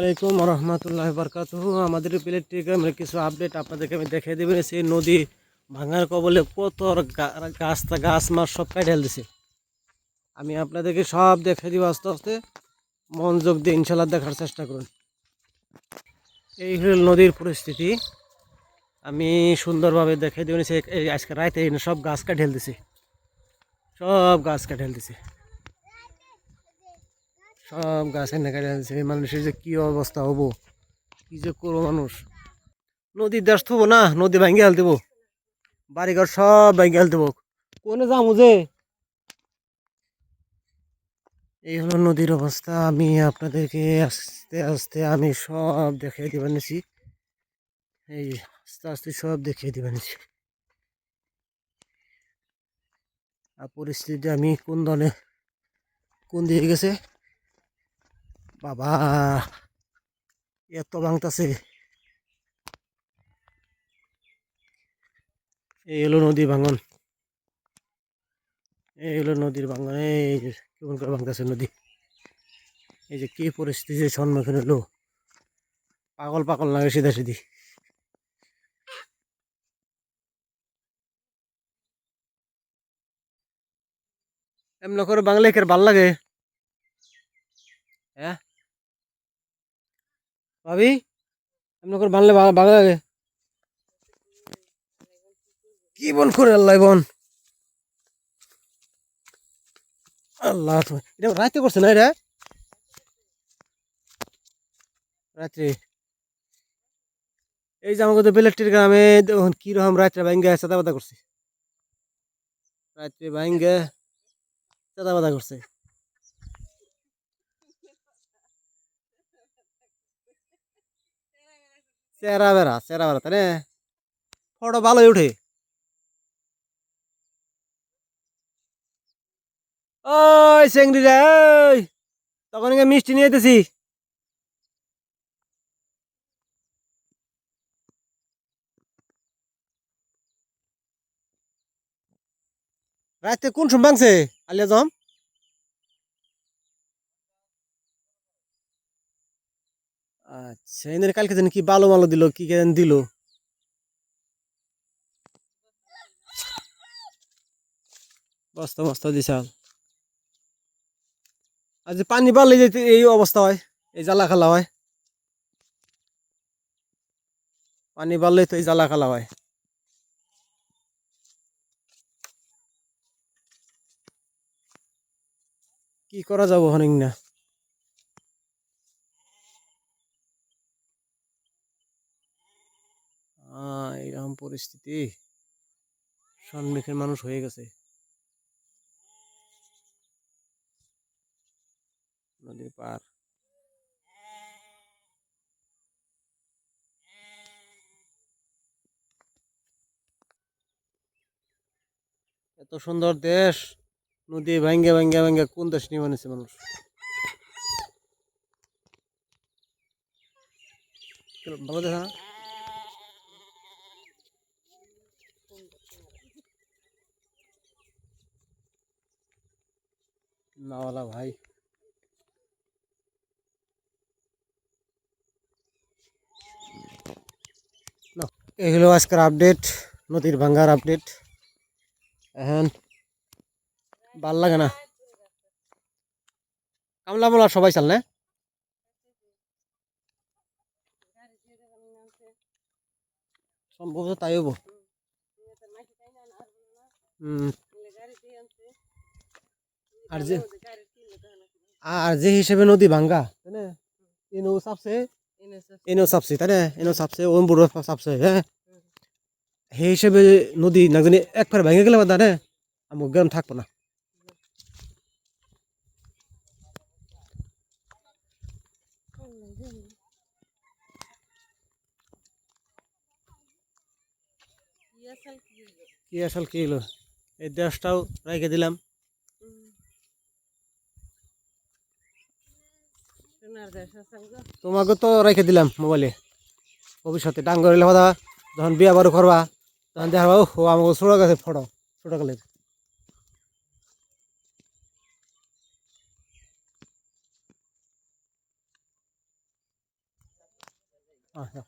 আলাইকুম রহমতুল্লাহ বরকাত আমাদের প্লেট কিছু আপডেট আপনাদেরকে আমি দেখিয়ে দেবেন সেই নদী ভাঙার কবলে কত গাছ গাছ মাছ সব কাটে দিছে আমি আপনাদেরকে সব দেখে দিব আস্তে আস্তে। মনোযোগ দিয়ে ইনশাল্লাহ দেখার চেষ্টা করুন। এই হল নদীর পরিস্থিতি। আমি সুন্দরভাবে দেখে দেবেন সে আজকে এই সব গাছ কাটে দিছে সব গাছ কাটে দিছে সব গাছ দিছে এই মানুষের যে কি অবস্থা হব? কি যে করব মানুষ? নদীর দেশ থবো না? নদী ভাঙ্গে হাল দেবো বাড়িঘর সব ভাঙ্গে হাল দেবো কোনে যাব যে? এই হলো নদীর অবস্থা। আমি আপনাদেরকে আস্তে আস্তে আমি সব দেখিয়ে দিবা নিছি। এই আস্তে আস্তে সব দেখিয়ে দিবা নিছি। আর পরিস্থিতি আমি কোন দলে, কোন দিকে গেছে? বাবা, এত ভাঙতাছে। এই হলো নদী ভাঙন। এই হলো নদীর ভাঙন। এই যে কেমন করে ভাঙতেছে নদী। এই যে কি পরিস্থিতির সম্মুখীন হলো। পাগল পাগল লাগে সিধা সিধি। এমন করে বাংলা কের ভালো লাগে? হ্যাঁ? ভাবি এমন করে বাংলা বাংলা লাগে। কি বল করে আল্লাহ বন? আল্লাহ এটা রাতে করছে না এটা? রাত্রে। এই যে আমাকে তো বেলেকটির গ্রামে দেখুন কীরকম রাত্রে ভাঙ্গে চাঁদা বাদা করছে। রাত্রে ভাঙ্গে চাঁদা বাদা করছে। চেরা বেড়া চেরা বেড়া তাই ফটো ভালোই উঠে। ওই চেংড়ি রে ওই তখন মিষ্টি নিয়ে যেতেছি রাতে কোন সময় ভাঙছে? আলিয়া জম? আচ্ছা এদের কালকে যেন কি বালো মালো দিল, কি কেন দিল? বস্তা বস্তা দিছাল আর যে পানি বাড়লে যে এই অবস্থা হয়, এই জ্বালা খালা হয়। পানি বাড়লে তো এই জ্বালা খালা হয়। কি করা যাব অনেক না পরিস্থিতি সম্মুখীন মানুষ হয়ে গেছে। নদীর পার এত সুন্দর দেশ, নদী ভাঙ্গে ভাঙ্গে ভাঙ্গে কোন দেশ নিয়ে বানিয়েছে মানুষ? ভালো দেখা। নাওয়ালা ভাই। এই হলো আজকের আপডেট নদীর ভাঙ্গার আপডেট এখন ভালো লাগে না। কামলা বলা সবাই চাল না? সম্ভবত তাই হব হুম। আর যে আর যে হিসেবে নদী ভাঙ্গা তাই না? এনো চাপছে। এনো চাপছে। তাই না? এনো চাপছে ওম বুড়ো চাপছে হ্যাঁ? সেই হিসেবে নদী না জানি একবার ভেঙে গেলে বাদা রে আমার গ্রাম থাকব না। কি আসল কি হলো এই দেশটাও রেখে দিলাম। তোমাকে তো রেখে দিলাম মোবাইলে ভবিষ্যতে ডাঙ্গর কথা যখন বিয়া বারো করবা, তখন দেখা ও আমাকে ছোট গেছে ফটো, ছোট কালের। আচ্ছা